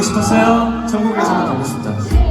가고 싶었어요? 천국에서 가고 싶다.